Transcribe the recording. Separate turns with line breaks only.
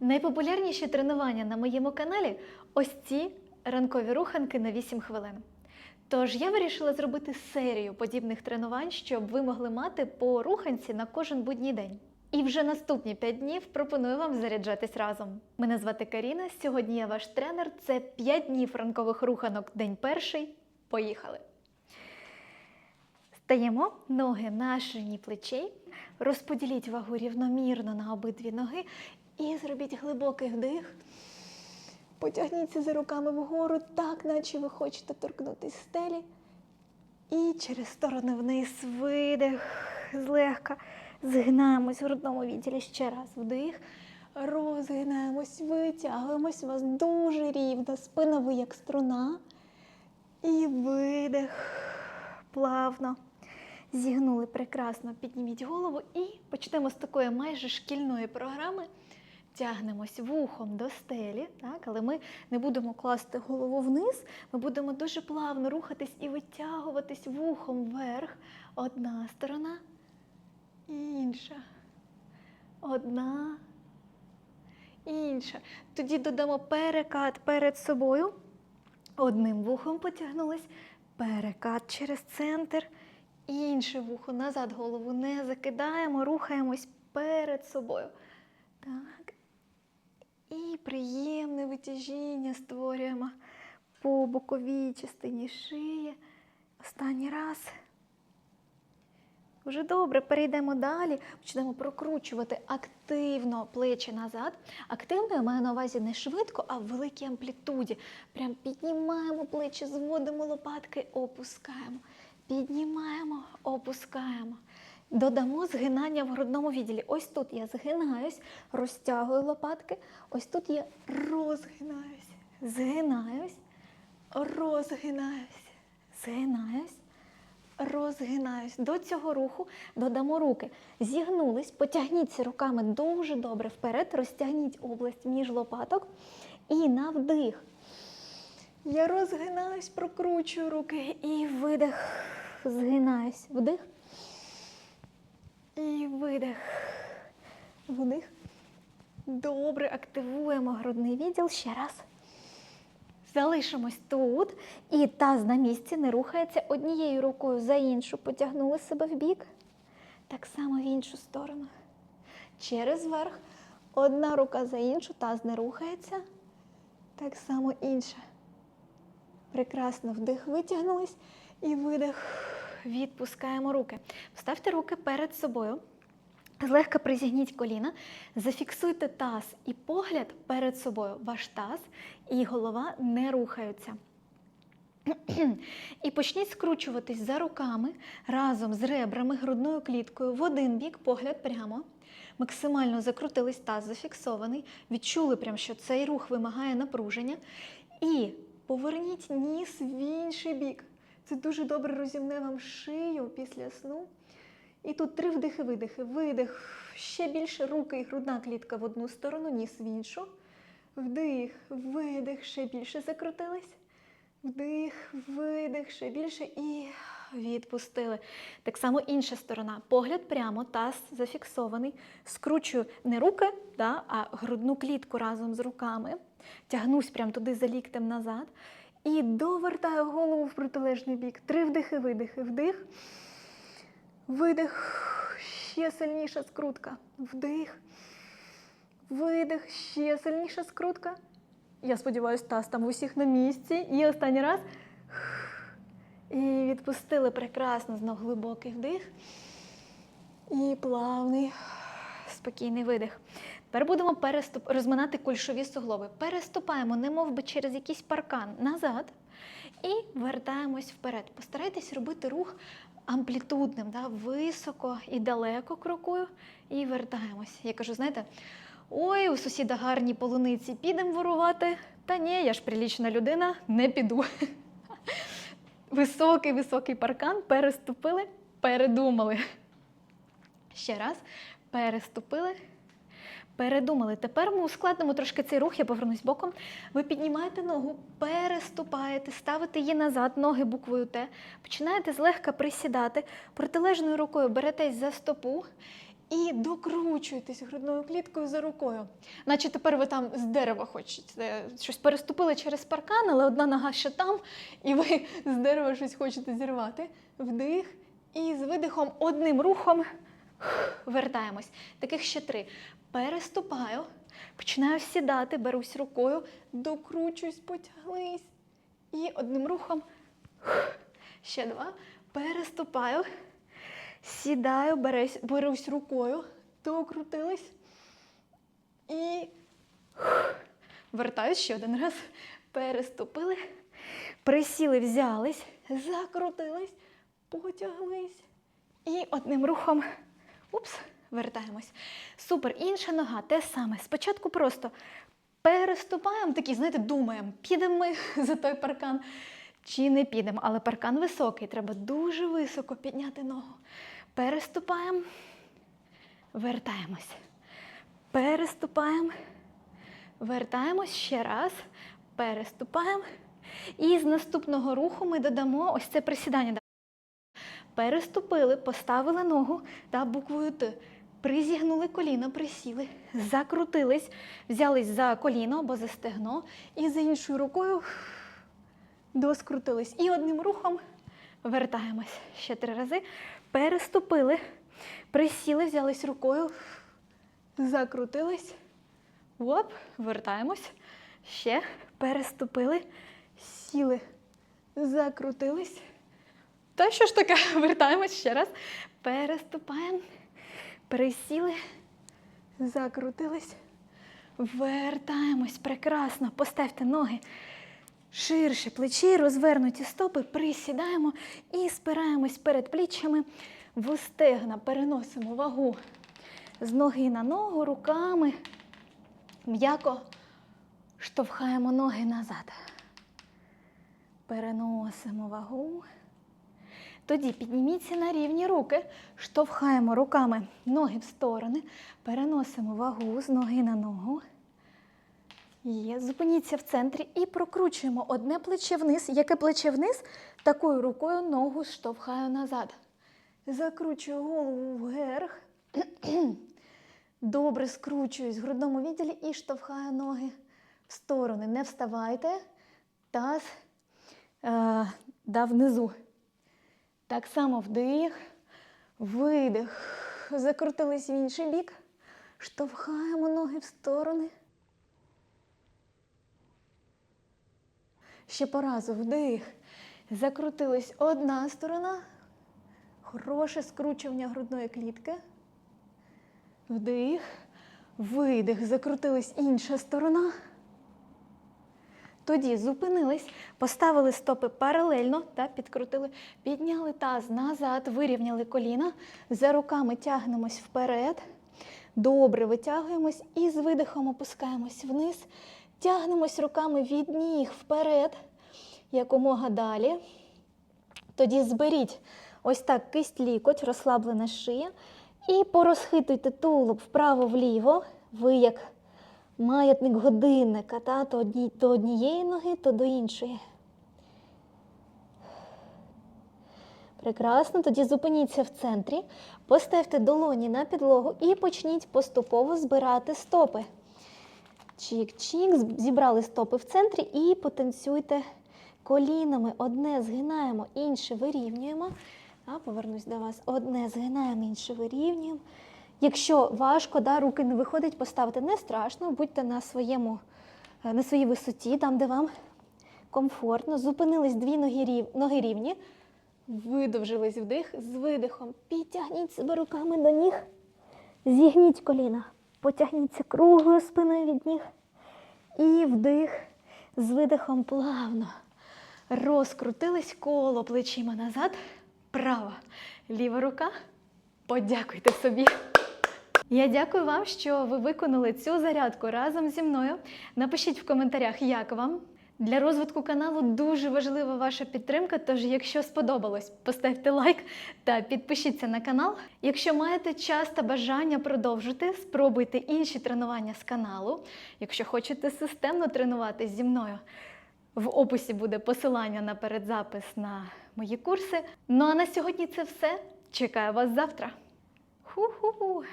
Найпопулярніші тренування на моєму каналі ось ці ранкові руханки на 8 хвилин. Тож я вирішила зробити серію подібних тренувань, щоб ви могли мати по руханці на кожен будній день. І вже наступні 5 днів пропоную вам заряджатись разом. Мене звати Каріна. Сьогодні я ваш тренер. Це 5 днів ранкових руханок, день перший. Поїхали! Стаємо ноги на ширині плечей, розподіліть вагу рівномірно на обидві ноги і зробіть глибокий вдих. Потягніться за руками вгору, так наче ви хочете торкнутися стелі. І через сторони вниз видих, злегка згинаємось в грудному відділі. Ще раз вдих. Розгинаємось, витягуємось. У вас дуже рівна спина, ви як струна. І видих. Плавно. Зігнули прекрасно, підніміть голову і почнемо з такої майже шкільної програми. Тягнемось вухом до стелі, так? але ми не будемо класти голову вниз, ми будемо дуже плавно рухатись і витягуватись вухом вверх. Одна сторона, інша. Одна, інша. Тоді додамо перекат перед собою. Одним вухом потягнулись, перекат через центр, інше вухо назад голову не закидаємо, рухаємось перед собою. Так. І приємне витяжіння створюємо по боковій частині шиї. Останній раз. Вже добре, перейдемо далі, почнемо прокручувати активно плечі назад. Активно я маю на увазі не швидко, а в великій амплітуді. Прям піднімаємо плечі, зводимо лопатки, опускаємо. Піднімаємо, опускаємо. Додамо згинання в грудному відділі. Ось тут я згинаюсь, розтягую лопатки. Ось тут я розгинаюсь, згинаюсь, розгинаюсь, згинаюсь, розгинаюсь. До цього руху додамо руки. Зігнулись, потягніться руками дуже добре вперед, розтягніть область між лопаток. І на вдих. Я розгинаюсь, прокручую руки і видих. Згинаюсь. Вдих. І видих. Вдих. Добре, активуємо грудний відділ ще раз. Залишимось тут. І таз на місці не рухається однією рукою за іншу. Потягнули себе в бік. Так само в іншу сторону. Через верх. Одна рука за іншу, таз не рухається. Так само інша. Прекрасно вдих, витягнулись і видих. Відпускаємо руки. Вставте руки перед собою. Злегка призігніть коліна, зафіксуйте таз і погляд перед собою. Ваш таз і голова не рухаються. І почніть скручуватись за руками разом з ребрами, грудною кліткою в один бік, погляд прямо. Максимально закрутились таз зафіксований. Відчули, прям, що цей рух вимагає напруження. І поверніть ніс в інший бік. Це дуже добре розімне вам шию після сну. І тут три вдихи-видихи. Видих. Ще більше руки і грудна клітка в одну сторону, ніс в іншу. Вдих, видих, ще більше закрутились. Вдих, видих, ще більше і відпустили. Так само інша сторона. Погляд прямо, таз зафіксований. Скручую не руки, да, а грудну клітку разом з руками. Тягнусь прямо туди за ліктем назад. І довертаю голову в протилежний бік. Три вдихи, видихи. Вдих. Видих. Ще сильніша скрутка. Вдих. Видих. Ще сильніша скрутка. Я сподіваюся, таз там усіх на місці. І останній раз. І відпустили прекрасно. Знов глибокий вдих. І плавний, спокійний видих. Тепер будемо переступ... розминати кульшові суглоби. Переступаємо, немов би через якийсь паркан назад і вертаємось вперед. Постарайтесь робити рух амплітудним, да? високо і далеко крокую, і вертаємось. Я кажу, знаєте, ой, у сусіда гарні полуниці, підемо ворувати. Та ні, я ж прилічна людина, не піду. Високий, високий паркан, переступили, передумали. Ще раз, переступили, передумали. Тепер ми ускладнимо трошки цей рух, я повернусь боком. Ви піднімаєте ногу, переступаєте, ставите її назад, ноги буквою Т. Починаєте злегка присідати, протилежною рукою беретесь за стопу І докручуєтесь грудною кліткою за рукою. Наче тепер ви там з дерева хочете щось переступили через паркан, але одна нога ще там, і ви з дерева щось хочете зірвати. Вдих. І з видихом одним рухом вертаємось. Таких ще три. Переступаю, починаю сідати, берусь рукою, докручуюсь, потяглись. І одним рухом ще два. Переступаю, сідаю, берусь, берусь рукою, докрутились. І вертаюсь ще один раз. Переступили, присіли, взялись, закрутились, потяглись. І одним рухом упс, вертаємось. Супер. Інша нога те саме. Спочатку просто переступаємо, такі, знаєте, думаємо, підемо ми за той паркан чи не підемо. Але паркан високий, треба дуже високо підняти ногу. Переступаємо, вертаємось. Переступаємо, вертаємось ще раз, переступаємо. І з наступного руху ми додамо ось це присідання. Переступили, поставили ногу та буквою Т. Призігнули коліно, присіли, закрутились, взялись за коліно або за стегно і за іншою рукою доскрутились. І одним рухом вертаємось ще три рази. Переступили, присіли, взялись рукою, закрутились. Оп, вертаємось. Ще переступили, сіли, закрутились. Та що ж таке? Вертаємось ще раз. Переступаємо. Присіли, закрутились. Вертаємось. Прекрасно. Поставте ноги ширше плечі, розвернуті стопи, присідаємо і спираємось перед пліччями в стегна. Переносимо вагу з ноги на ногу, руками. М'яко штовхаємо ноги назад. Переносимо вагу. Тоді підніміться на рівні руки, штовхаємо руками ноги в сторони, переносимо вагу з ноги на ногу. Є, зупиніться в центрі і прокручуємо одне плече вниз. Яке плече вниз, такою рукою ногу штовхаю назад. Закручую голову вверх. Добре скручуюсь в грудному відділі і штовхаю ноги в сторони. Не вставайте. Таз е, да, внизу. Так само вдих, видих. Закрутились в інший бік. Штовхаємо ноги в сторони. Ще по разу вдих. Закрутилась одна сторона. Хороше скручування грудної клітки. Вдих. Видих. Закрутилась інша сторона. Тоді зупинились, поставили стопи паралельно та підкрутили, підняли таз назад, вирівняли коліна, за руками тягнемось вперед. Добре витягуємось і з видихом опускаємось вниз, тягнемось руками від ніг вперед, якомога далі. Тоді зберіть ось так кисть лікоть, розслаблена шия. І порозхитуйте тулуб вправо-вліво. Ви як маятник годинника, та, то, одні, то однієї ноги, то до іншої. Прекрасно, тоді зупиніться в центрі, поставте долоні на підлогу і почніть поступово збирати стопи. Чік-чік, зібрали стопи в центрі і потанцюйте колінами. Одне згинаємо, інше вирівнюємо. А, повернусь до вас. Одне згинаємо, інше вирівнюємо. Якщо важко, да, руки не виходить, поставити не страшно, будьте на своєму, е, на своїй висоті, там, де вам комфортно. Зупинились дві ноги, рів, ноги рівні, видовжились вдих з видихом. Підтягніть себе руками до ніг, зігніть коліна, потягніться круглою спиною від ніг. І вдих з видихом плавно. Розкрутились коло плечима назад. Права, ліва рука. Подякуйте собі. Я дякую вам, що ви виконали цю зарядку разом зі мною. Напишіть в коментарях, як вам. Для розвитку каналу дуже важлива ваша підтримка. Тож, якщо сподобалось, поставте лайк та підпишіться на канал. Якщо маєте час та бажання продовжити, спробуйте інші тренування з каналу. Якщо хочете системно тренуватись зі мною, в описі буде посилання на передзапис на мої курси. Ну а на сьогодні це все. Чекаю вас завтра. Ху-ху-ху.